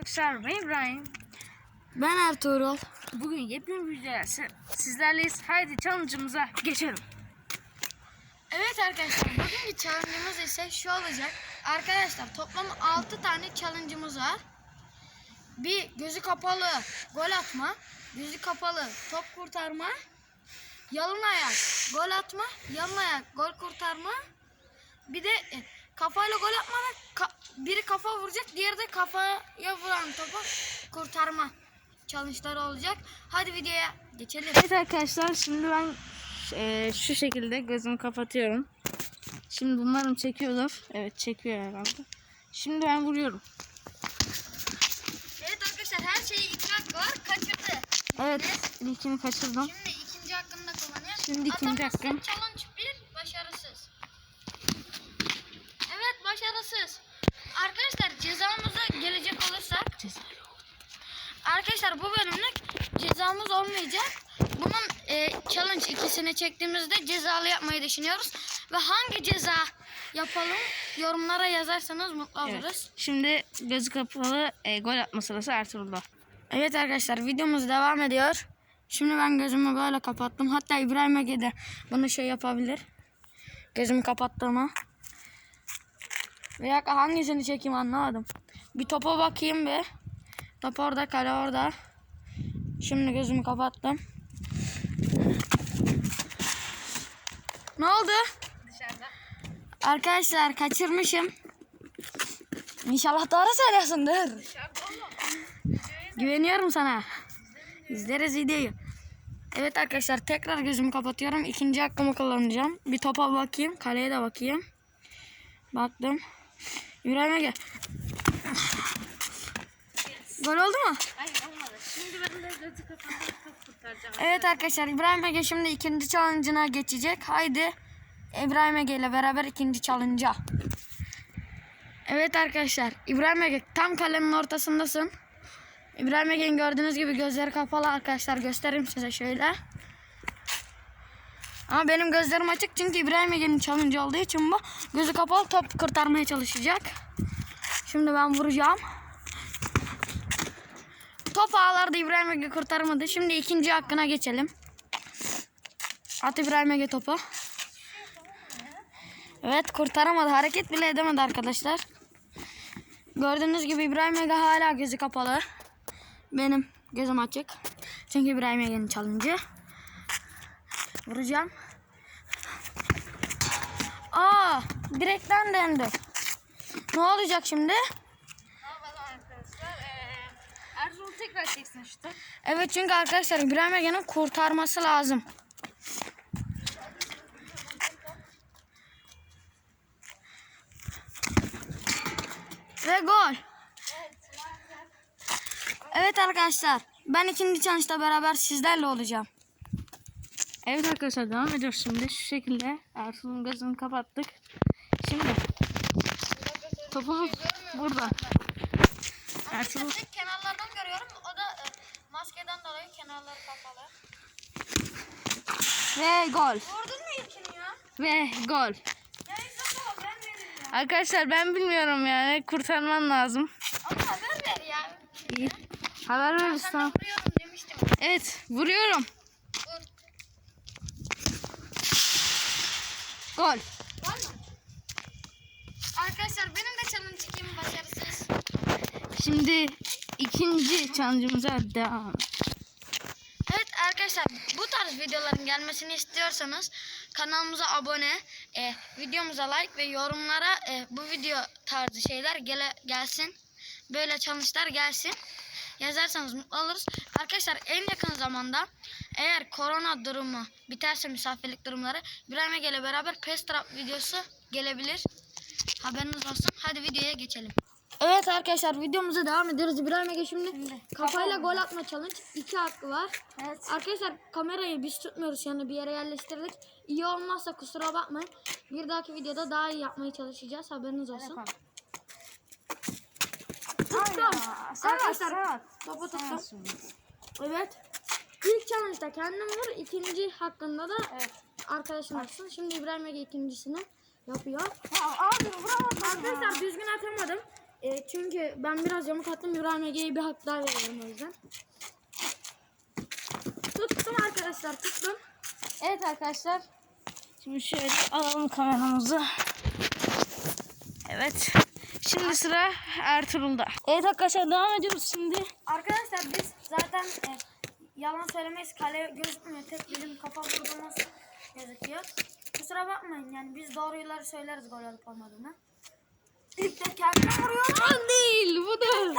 Arkadaşlar ben İbrahim. Ben Ertuğrul. Bugün yepyeni bir videoyla si- sizlerleyiz. Haydi challenge'ımıza geçelim. Evet arkadaşlar bugünkü challenge'ımız ise şu olacak. Arkadaşlar toplam 6 tane challenge'ımız var. Bir gözü kapalı gol atma, gözü kapalı top kurtarma, yalın ayak gol atma, yalın ayak gol kurtarma. Bir de kafayla gol atma ve ka- biri kafa vuracak, diğeri de kafaya vuran topu kurtarma challenge'ları olacak. Hadi videoya geçelim. Evet arkadaşlar şimdi ben eee, şu şekilde gözümü kapatıyorum. Şimdi umarım çekiyordur. Evet çekiyor herhalde. Şimdi ben vuruyorum. Evet arkadaşlar her şeyi iki hakkı var. Kaçırdı. Evet ilkini kaçırdım. Şimdi ikinci hakkını da kullanıyor. Şimdi ikinci hakkım. Challenge cezamız olmayacak. Bunun e, challenge ikisini çektiğimizde cezalı yapmayı düşünüyoruz. Ve hangi ceza yapalım yorumlara yazarsanız mutlu oluruz. Evet. Şimdi gözü kapalı e, gol atma sırası Ertuğrul'da. Evet arkadaşlar videomuz devam ediyor. Şimdi ben gözümü böyle kapattım. Hatta İbrahim Ege de bunu şey yapabilir. Gözümü kapattığımı. Veya hangisini çekeyim anlamadım. Bir topa bakayım bir. Top orada, kale orada. Şimdi gözümü kapattım. Ne oldu? Dışarıda. Arkadaşlar kaçırmışım. İnşallah doğru söylüyorsundur. Güveniyorum sana. İzleriz videoyu. Evet arkadaşlar tekrar gözümü kapatıyorum. İkinci hakkımı kullanacağım. Bir topa bakayım. Kaleye de bakayım. Baktım. İbrahim'e gel. Gol oldu mu? Hayır olmadı. Şimdi ben de gözü top kurtaracağım. Evet arkadaşlar İbrahim Ege şimdi ikinci challenge'ına geçecek. Haydi İbrahim Ege ile beraber ikinci challenge'a. Evet arkadaşlar İbrahim Ege tam kalenin ortasındasın. İbrahim Ege'nin gördüğünüz gibi gözleri kapalı arkadaşlar göstereyim size şöyle. Ama benim gözlerim açık çünkü İbrahim Ege'nin challenge olduğu için bu gözü kapalı top kurtarmaya çalışacak. Şimdi ben vuracağım. Top ağlarda İbrahim Ege kurtarmadı. Şimdi ikinci hakkına geçelim. At İbrahim Ege topu. Evet kurtaramadı. Hareket bile edemedi arkadaşlar. Gördüğünüz gibi İbrahim Ege hala gözü kapalı. Benim gözüm açık. Çünkü İbrahim Ege'nin challenge'ı. Vuracağım. Aa, direkten döndü. Ne olacak şimdi? Ne yapalım arkadaşlar? Ee, Çeksin şutu. Evet çünkü arkadaşlar İbrahim Ege'nin kurtarması lazım. Ve gol. Evet arkadaşlar ben ikinci challenge'da beraber sizlerle olacağım. Evet arkadaşlar devam ediyoruz şimdi. Şu şekilde Ertuğrul'un gözünü kapattık. Şimdi topumuz burada. Ertuğrul Tek kenarlardan görüyorum. O da e, kapalı. ve gol. Vurdun mu ilkini ya? Ve gol. Ya İzabela ben dedim ya. Arkadaşlar ben bilmiyorum yani kurtarman lazım. Ama haber ver ya. İyi. Haber veririz Sana tamam. vuruyorum demiştim. Evet vuruyorum. Vur. Gol. Var mı? Arkadaşlar benim de challenge çekimi başarısız. Şimdi ikinci challenge'ımıza devam. Arkadaşlar bu tarz videoların gelmesini istiyorsanız kanalımıza abone, e, videomuza like ve yorumlara e, bu video tarzı şeyler gele, gelsin. Böyle challenge'lar gelsin. Yazarsanız mutlu oluruz. Arkadaşlar en yakın zamanda eğer korona durumu biterse misafirlik durumları İbrahim Ege ile beraber pes trap videosu gelebilir. Haberiniz olsun. Hadi videoya geçelim. Evet arkadaşlar videomuza devam ediyoruz. İbrahim Ege şimdi, kafayla gol atma challenge. iki hakkı var. Evet. Arkadaşlar kamerayı biz tutmuyoruz yani bir yere yerleştirdik. İyi olmazsa kusura bakmayın. Bir dahaki videoda daha iyi yapmaya çalışacağız. Haberiniz olsun. Tuttum. Arkadaşlar topu tuttum. Evet. İlk challenge'da kendim vur. ikinci hakkında da Evet. arkadaşım atsın. Şimdi İbrahim Ege ikincisini yapıyor. Abi vuramadım. Arkadaşlar düzgün atamadım. Çünkü ben biraz yamuk attım. İbrahim Ege'ye bir hak daha veriyorum o yüzden. Tuttum arkadaşlar tuttum. Evet arkadaşlar. Şimdi şöyle alalım kameramızı. Evet. Şimdi sıra Ertuğrul'da. Evet arkadaşlar devam ediyoruz şimdi. Arkadaşlar biz zaten e, yalan söylemeyiz. Kale gözükmüyor. Tek bizim kafa vurduğumuz gözüküyor. Kusura bakmayın yani biz doğruları söyleriz gol olup olmadığını. De kendine vuruyorum. Ben değil bu da. De.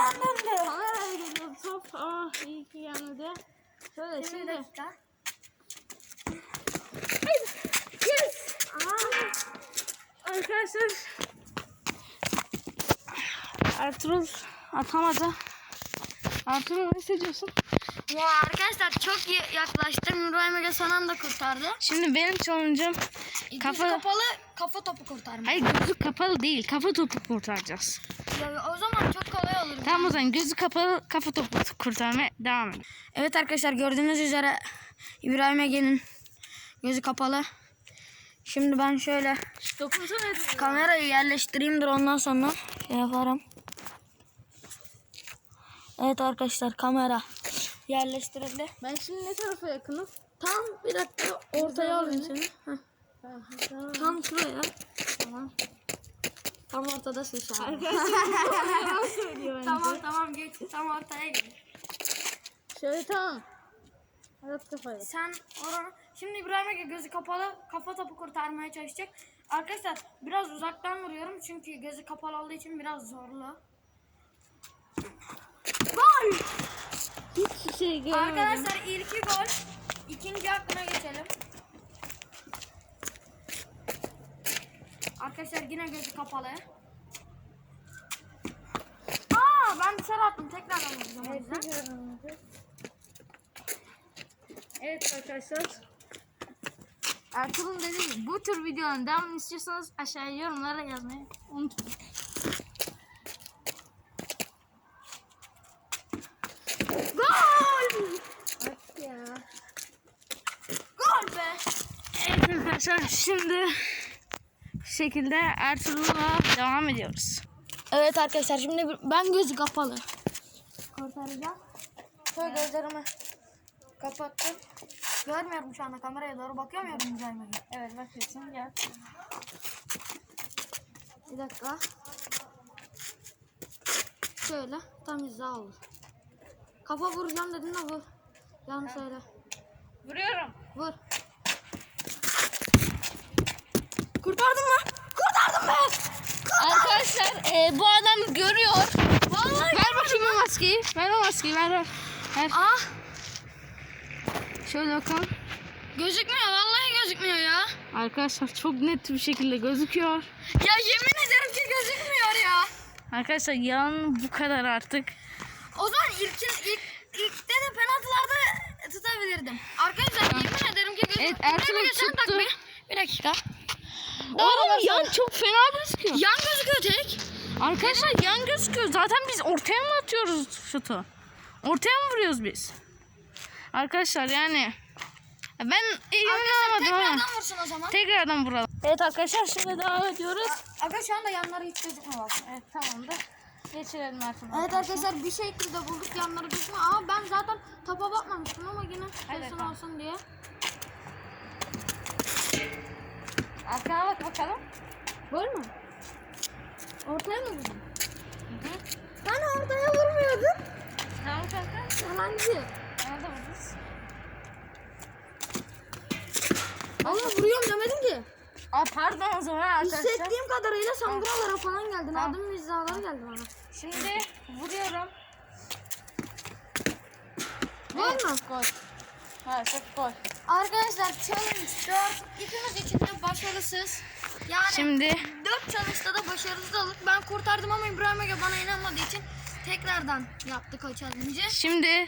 Kameraya geliyor top. Ah iyi ki gelmedi. Şöyle bir şimdi. dakika. Yes. Aa, Arkadaşlar. Ertuğrul atamadı. Ertuğrul ne hissediyorsun? ya arkadaşlar çok yaklaştım. İbrahim Ege son anda kurtardı. Şimdi benim challenge'ım Gözü Kafa- kapalı kafa topu kurtarma. Hayır gözü kapalı değil. Kafa topu kurtaracağız. Ya, o zaman çok kolay olur. Tamam o zaman gözü kapalı kafa topu kurtarmaya devam edelim. Evet arkadaşlar gördüğünüz üzere İbrahim Ege'nin gözü kapalı. Şimdi ben şöyle kamerayı yerleştireyimdir ondan sonra şey yaparım. Evet arkadaşlar kamera yerleştirildi. Ben şimdi ne tarafa yakınım? Tam bir dakika ortaya alayım seni. Heh. Tam şuraya. Tamam. Tam ortadasın şu an. Tamam tamam geç. Tam ortaya geç. Şöyle tamam. Evet kafayı. Sen oranı... Şimdi İbrahim Ege gözü kapalı kafa topu kurtarmaya çalışacak. Arkadaşlar biraz uzaktan vuruyorum çünkü gözü kapalı olduğu için biraz zorlu. Gol! Hiçbir şey görmedim. Arkadaşlar ilki gol. İkinci hakkına geçelim. Arkadaşlar yine gözü kapalı. Aa ben dışarı attım. Tekrardan vuracağım o yüzden. Evet arkadaşlar. Ertuğrul'un dediği bu tür videoların devamını istiyorsanız aşağıya yorumlara yazmayı unutmayın. Gol! Ya. Gol be! Evet arkadaşlar şimdi bu şekilde Ertuğrul'la devam ediyoruz. Evet arkadaşlar şimdi ben gözü kapalı. Kurtaracağım. Şöyle gözlerimi kapattım. Görmüyorum şu anda kameraya doğru bakıyor muyum İbrahim Ege? Evet bakıyorsun gel. Bir dakika. Şöyle tam hiza olur. Kafa vuracağım dedin de vur. Yanlış söyle. Vuruyorum. Vur. Kurtardın mı? Kurtardım ben. Arkadaşlar e, bu adam görüyor. Vallahi. Ver bakayım o maskeyi. Ver o maskeyi ver ver. ver. Ah Şöyle bakalım. gözükmüyor vallahi gözükmüyor ya. Arkadaşlar çok net bir şekilde gözüküyor. Ya yemin ederim ki gözükmüyor ya. Arkadaşlar yalan bu kadar artık. O zaman ilkin ilk ilkte de penaltılarda tutabilirdim. Arkadaşlar yemin ederim ki gözükmüyor. Evet, Ertuğrul tuttu. Bir dakika. Oğlum yan çok fena gözüküyor. Yan gözüküyor tek. Arkadaşlar yan gözüküyor. Zaten biz ortaya mı atıyoruz şutu? Ortaya mı vuruyoruz biz? Arkadaşlar yani ben iyi Arkadaşlar oynamadım ama tekrardan vursun o zaman. tekrardan vuralım. Evet arkadaşlar şimdi devam ediyoruz. Aga şu anda yanları hiç gözükmüyor. Evet tamamdır. Geçirelim artık. Evet arkadaşlar bir şekilde bulduk yanları gözükmüyor. Ama ben zaten topa bakmamıştım ama yine kesin bakalım. olsun diye. Arkana bak bakalım. Gol mü? Ortaya mı vurdun? Ben ortaya vurmuyordum. Tamam kanka. Yalancı. Nerede vurdunuz? Ama vuruyorum demedim ki. Aa pardon o zaman arkadaşlar. Hissettiğim kadarıyla sen buralara falan geldin. Tamam. Adım hizaları geldi bana. Şimdi vuruyorum. Gol mü? Gol. Maalesef gol. Arkadaşlar challenge 4 ikimiz için de başarısız. Yani Şimdi 4 challenge'da da başarısız olduk. Ben kurtardım ama İbrahim Ege bana inanmadığı için tekrardan yaptık o challenge'ı. şimdi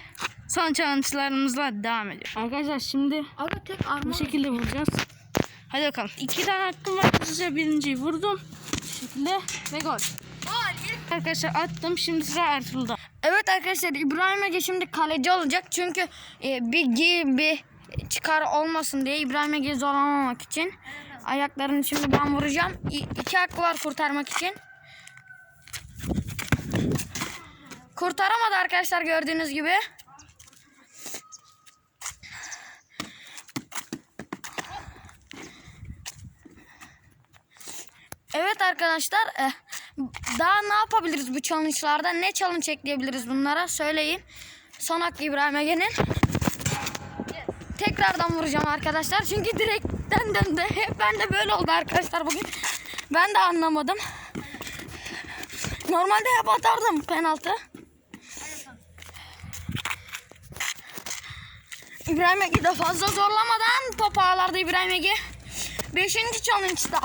son challenge'larımızla devam ediyoruz. Arkadaşlar şimdi Aga tek arma bu şekilde vuracağız. Hadi bakalım. İki tane hakkım var. Hızlıca birinciyi vurdum. Bu şekilde ve gol. Arkadaşlar attım. Şimdi sıra Ertuğrul'da. Evet arkadaşlar İbrahim Ege şimdi kaleci olacak. Çünkü e, bir gibi çıkar olmasın diye İbrahim Ege'yi zorlamamak için. Ayaklarını şimdi ben vuracağım. İ- iki hakkı var kurtarmak için. Kurtaramadı arkadaşlar gördüğünüz gibi. Evet arkadaşlar eh, daha ne yapabiliriz bu challenge'larda? Ne challenge ekleyebiliriz bunlara? Söyleyin. Son hakkı İbrahim Ege'nin. Tekrardan vuracağım arkadaşlar. Çünkü direkten döndü. Hep ben de böyle oldu arkadaşlar bugün. Ben de anlamadım. Normalde hep atardım penaltı. İbrahim Ege de fazla zorlamadan top ağlardı İbrahim Ege. Beşinci challenge'da.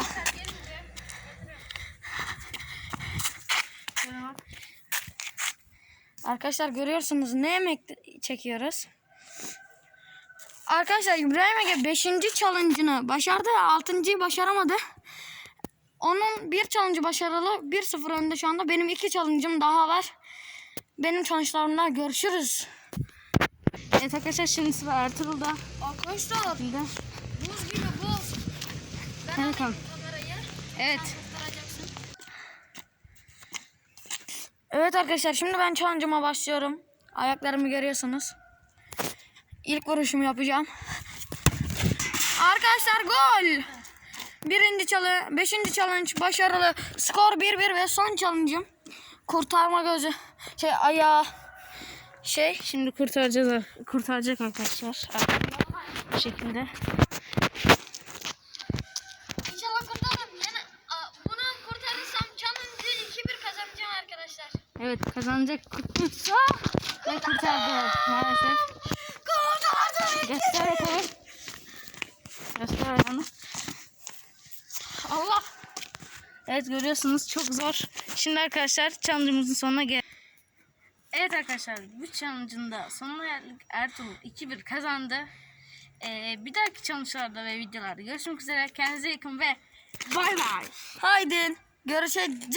Arkadaşlar görüyorsunuz ne emek çekiyoruz. Arkadaşlar İbrahim Ege 5. challenge'ını başardı. 6.yı başaramadı. Onun bir challenge başarılı. 1-0 önde şu anda. Benim iki challenge'ım daha var. Benim challenge'larımda görüşürüz. Evet arkadaşlar şimdi sıra Ertuğrul'da. Arkadaşlar Şimdi. buz gibi buz. Ben Hadi bakalım. kamerayı. Evet. Evet arkadaşlar şimdi ben challenge'ıma başlıyorum. Ayaklarımı görüyorsunuz. İlk vuruşumu yapacağım. Arkadaşlar gol. Birinci çalı, beşinci challenge başarılı. Skor 1-1 ve son challenge'ım. Kurtarma gözü. Şey ayağı. Şey. Şimdi kurtaracağız. Kurtaracak arkadaşlar. Bu şekilde. İnşallah kurtarırım. Yani, bunu kurtarırsam challenge'ı 2-1 kazanacağım arkadaşlar. Evet kazanacak kurtulsa ve kurtardı maalesef. Göster bakalım. Göster ayağını. Allah. Evet görüyorsunuz çok zor. Şimdi arkadaşlar challenge'ımızın sonuna gel. Evet arkadaşlar bu challenge'ın da sonuna geldik. Ertuğrul 2-1 kazandı. Ee, bir dahaki challenge'larda ve videolarda görüşmek üzere. Kendinize iyi bakın ve bay bay. Haydi görüşeceğiz.